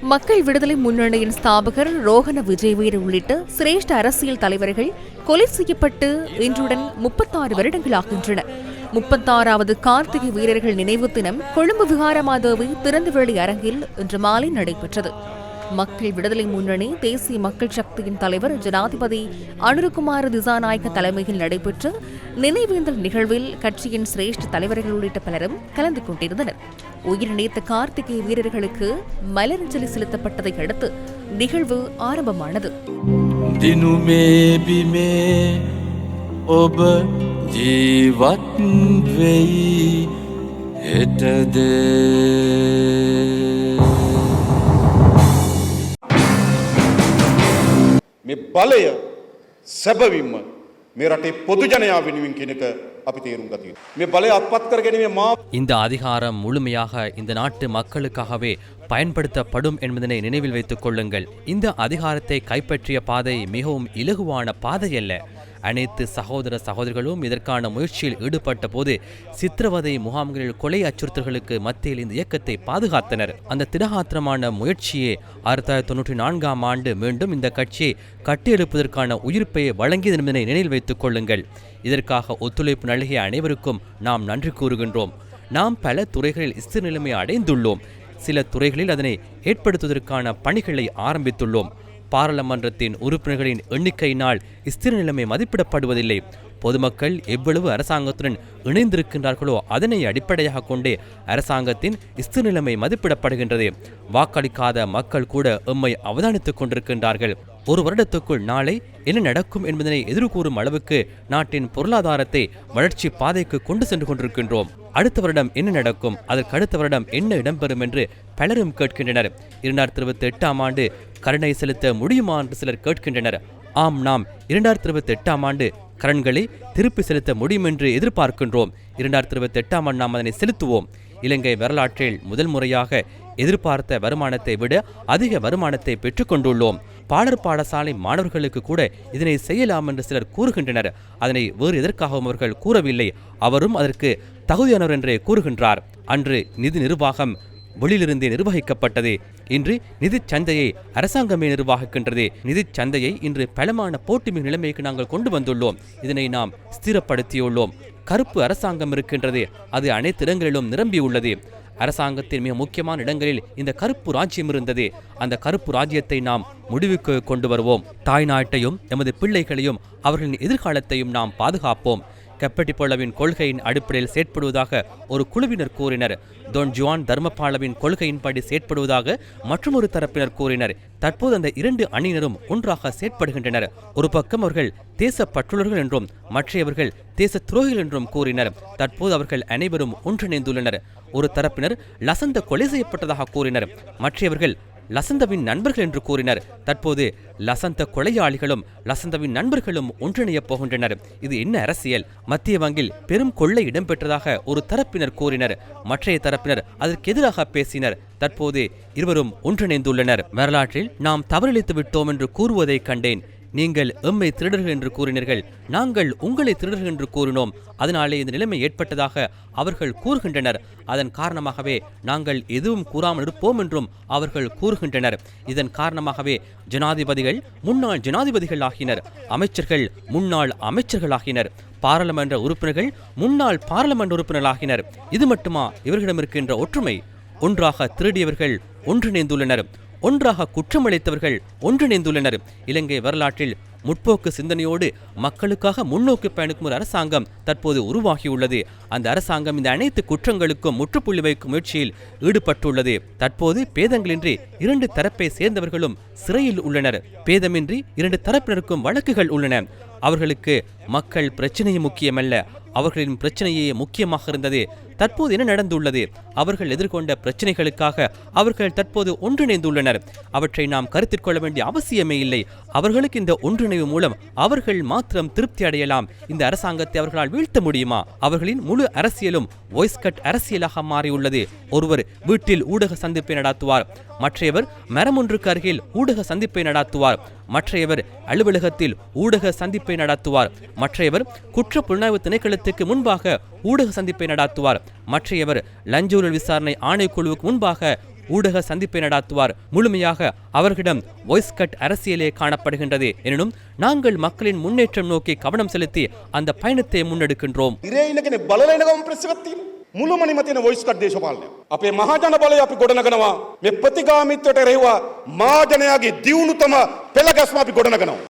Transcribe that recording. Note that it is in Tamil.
மக்கள் விடுதலை முன்னணியின் ஸ்தாபகர் ரோஹன விஜயவீர் உள்ளிட்ட சிரேஷ்ட அரசியல் தலைவர்கள் கொலை செய்யப்பட்டு இன்றுடன் முப்பத்தாறு வருடங்களாகின்றன. முப்பத்தாறாவது கார்த்திகை வீரர்கள் நினைவு தினம் கொழும்பு விகாரமாதேவி திறந்தவெளி அரங்கில் இன்று மாலை நடைபெற்றது. மக்கள் விடுதலை முன்னணி தேசிய மக்கள் சக்தியின் தலைவர் ஜனாதிபதி அனுருகுமார திசாநாயக்க தலைமையில் நடைபெற்ற நினைவேந்தல் நிகழ்வில் கட்சியின் சிரேஷ்ட தலைவர்கள் உள்ளிட்ட பலரும் கலந்து கொண்டிருந்தனர் உயிரிழந்த கார்த்திகை வீரர்களுக்கு மலரஞ்சலி செலுத்தப்பட்டதை அடுத்து நிகழ்வு ஆரம்பமானது දිනුමේ බිමේ ඔබ ජීවත් වෙයි හෙටද බලය සැබවින්ම මේ රටේ පොදු ජනයා වෙනුවෙන් කියන එක අපි තේරුම් ගත යුතුයි. මේ බලය අත්පත් කර ගැනීමේ මා இந்த அதிகாரம் முழுமையாக இந்த நாட்டு மக்களுக்காகவே பயன்படுத்தப்படும் என்பதனை நினைவில் வைத்துக் கொள்ளுங்கள் இந்த அதிகாரத்தை கைப்பற்றிய பாதை மிகவும் இலகுவான பாதை அல்ல அனைத்து சகோதர சகோதரிகளும் இதற்கான முயற்சியில் ஈடுபட்ட போது சித்திரவதை முகாம்களில் கொலை அச்சுறுத்தல்களுக்கு மத்தியில் இந்த இயக்கத்தை பாதுகாத்தனர். அந்த திடகாத்திரமான முயற்சியே ஆயிரத்தி தொள்ளாயிரத்தி தொண்ணூற்றி நான்காம் ஆண்டு மீண்டும் இந்த கட்சியை கட்டியெழுப்பதற்கான உயிர்ப்பையை வழங்கியது என்பதனை நினைவில் வைத்துக் கொள்ளுங்கள். இதற்காக ஒத்துழைப்பு நல்கிய அனைவருக்கும் நாம் நன்றி கூறுகின்றோம். நாம் பல துறைகளில் ஸ்திர நிலைமை அடைந்துள்ளோம். சில துறைகளில் அதனை ஏற்படுத்துவதற்கான பணிகளை ஆரம்பித்துள்ளோம். பாராளுமன்றத்தின் உறுப்பினர்களின் எண்ணிக்கையினால் ஸ்திர நிலைமை மதிப்பிடப்படுவதில்லை. பொதுமக்கள் எவ்வளவு அரசாங்கத்துடன் இணைந்திருக்கின்றார்களோ அதனை அடிப்படையாக கொண்டே அரசாங்கத்தின் ஸ்திர நிலைமை மதிப்பிடப்படுகின்றது. வாக்களிக்காத மக்கள் கூட எம்மை அவதானித்துக் கொண்டிருக்கின்றார்கள். ஒரு வருடத்துக்குள் நாளை என்ன நடக்கும் என்பதனை எதிர்கூறும் அளவுக்கு நாட்டின் பொருளாதாரத்தை வளர்ச்சி பாதைக்கு கொண்டு சென்று கொண்டிருக்கின்றோம். அடுத்த வருடம் என்ன நடக்கும்? அதற்கு அடுத்த வருடம் என்ன இடம்பெறும் என்று பலரும் கேட்கின்றனர். இரண்டாயிரத்தி இருபத்தி எட்டாம் ஆண்டு கருணை செலுத்த முடியுமா என்று சிலர் கேட்கின்றனர். ஆம் நாம் இரண்டாயிரத்தி இருபத்தி எட்டாம் ஆண்டு கடன்களை திருப்பி செலுத்த முடியும் என்று எதிர்பார்க்கின்றோம். இரண்டாயிரத்தி இருபத்தி எட்டாம் ஆண்டு நாம் அதனை செலுத்துவோம். இலங்கை வரலாற்றில் முதல் முறையாக எதிர்பார்த்த வருமானத்தை விட அதிக வருமானத்தை பெற்றுக்கொண்டுள்ளோம் பாடர் பாடசாலை மாணவர்களுக்கு கூட இதனை செய்யலாம் என்று சிலர் கூறுகின்றனர். அதனை வேறு எதற்காகவும் அவர்கள் கூறவில்லை. அவரும் அதற்கு தகுதியானவர் என்றே கூறுகின்றார். அன்று நிதி நிர்வாகம் வெளியிலிருந்தே நிர்வகிக்கப்பட்டது. இன்று நிதி சந்தையை அரசாங்கமே நிர்வாகிக்கின்றது. நிதிச் சந்தையை இன்று பலமான போட்டிமிகு நிலைமைக்கு நாங்கள் கொண்டு வந்துள்ளோம். இதனை நாம் ஸ்திரப்படுத்தியுள்ளோம். கருப்பு அரசாங்கம் இருக்கின்றது. அது அனைத்து இடங்களிலும் நிரம்பியுள்ளது. அரசாங்கத்தின் மிக முக்கியமான இடங்களில் இந்த கருப்பு ராஜ்யம் இருந்தது. அந்த கருப்பு ராஜ்யத்தை நாம் முடிவுக்கு கொண்டு வருவோம். தாய்நாட்டையும் எமது பிள்ளைகளையும் அவர்களின் எதிர்காலத்தையும் நாம் பாதுகாப்போம். கெப்பட்டிப்பொள்ளவின் கொள்கையின் அடிப்படையில் செயற்படுவதாக ஒரு குழுவினர் கூறினர். தொன் ஜுவான் தர்மபாலவின் கொள்கையின்படி செயற்படுவதாக மற்றொரு தரப்பினர் கூறினர். தற்போது அந்த இரண்டு அணியினரும் ஒன்றாக செயற்படுகின்றனர். ஒரு பக்கம் அவர்கள் தேச பற்றுள்ளர்கள் என்றும் மற்றையவர்கள் தேச துரோகிகள் என்றும் கூறினர். தற்போது அவர்கள் அனைவரும் ஒன்றிணைந்துள்ளனர். ஒரு தரப்பினர் லசந்த கொலை செய்யப்பட்டதாக கூறினர். மற்றையவர்கள் லசந்தவின் நண்பர்கள் என்று கூறினர். தற்போது லசந்த கொலையாளிகளும் லசந்தவின் நண்பர்களும் ஒன்றிணையப் போகின்றனர். இது என்ன அரசியல்? மத்திய வங்கில் பெரும் கொள்ளை இடம்பெற்றதாக ஒரு தரப்பினர் கூறினர். மற்றைய தரப்பினர் அதற்கு எதிராக பேசினர். தற்போது இருவரும் ஒன்றிணைந்துள்ளனர். வரலாற்றில் நாம் தவறிழைத்து விட்டோம் என்று கூறுவதை கண்டேன். நீங்கள் எம்மை திருடர்கள் என்று கூறினீர்கள் நாங்கள் உங்களை திருடர்கள் என்று கூறினோம். அதனாலே இந்த நிலைமை ஏற்பட்டதாக அவர்கள் கூறுகின்றனர். அதன் காரணமாகவே நாங்கள் எதுவும் கூறாமல் இருப்போம் என்றும் அவர்கள் கூறுகின்றனர். இதன் காரணமாகவே ஜனாதிபதிகள் முன்னாள் ஜனாதிபதிகள் ஆகினர். அமைச்சர்கள் முன்னாள் அமைச்சர்கள் ஆகினர். பாராளுமன்ற உறுப்பினர்கள் முன்னாள் பாராளுமன்ற உறுப்பினர்களாகினர் இது மட்டுமா இவர்களிடம் இருக்கின்ற ஒற்றுமை? ஒன்றாக திருடியவர்கள் ஒன்றிணைந்துள்ளனர். ஒன்றாக குற்றமளித்தவர்கள் ஒன்றிணைந்துள்ளனர். இலங்கை வரலாற்றில் முற்போக்கு சிந்தனையோடு மக்களுக்காக முன்னோக்கி பயணிக்கும் ஒரு அரசாங்கம் தற்போது உருவாகியுள்ளது. அந்த அரசாங்கம் இந்த அனைத்து குற்றங்களுக்கும் முற்றுப்புள்ளி வைக்கும் முயற்சியில் ஈடுபட்டுள்ளது. தற்போது பேதங்களின்றி இரண்டு தரப்பை சேர்ந்தவர்களும் சிறையில் உள்ளனர். பேதமின்றி இரண்டு தரப்பினருக்கும் வழக்குகள் உள்ளன. அவர்களுக்கு மக்கள் பிரச்சனையே முக்கியமல்ல. அவர்களின் பிரச்சனையே முக்கியமாக இருந்தது. தற்போது என்ன நடந்துள்ளது? அவர்கள் எதிர்கொண்ட பிரச்சனைகளுக்காக அவர்கள் தற்போது ஒன்றிணைந்துள்ளனர். அவற்றை நாம் கருத்தில் கொள்ள வேண்டிய அவசியமே இல்லை. அவர்களுக்கு இந்த ஒன்றிணைவு மூலம் அவர்கள் மாத்திரம் திருப்தி அடையலாம். இந்த அரசாங்கத்தை அவர்களால் வீழ்த்த முடியுமா? அவர்களின் முழு அரசியலும் வாய்ஸ்கட் அரசியலாக மாறியுள்ளது. ஒருவர் வீட்டில் ஊடக சந்திப்பை நடாத்துவார். மற்றையவர் மரம் ஒன்றுக்கு அருகில் ஊடக சந்திப்பை நடாத்துவார். மற்றையவர் அலுவலகத்தில் ஊடக சந்திப்பை நடாத்துவார். மற்றையவர் குற்ற புலனாய்வு திணைக்களத்துக்கு முன்பாக ஊடக சந்திப்பை நடாத்துவார். மற்றையவர் லஞ்ச ஊழல் விசாரணை ஆணைக்குழுவுக்கு முன்பாக ஊடக சந்திப்பை நடாத்துவார். முழுமையாக அவர்களிடம் வாய்ஸ் கட் அரசியலே காணப்படுகின்றது. எனினும் நாங்கள் மக்களின் முன்னேற்றம் நோக்கி கவனம் செலுத்தி அந்த பயணத்தை முன்னெடுக்கின்றோம். මුළුමනිම තියෙන වොයිස් කට් දේශපාලනය. අපේ මහජන බලය අපි ගොඩනගනවා. මේ ප්‍රතිගාමීත්වයට රෙව්වා මහජනයාගේ දියුණුවතම පෙළ ගැස්ම අපි ගොඩනගනවා.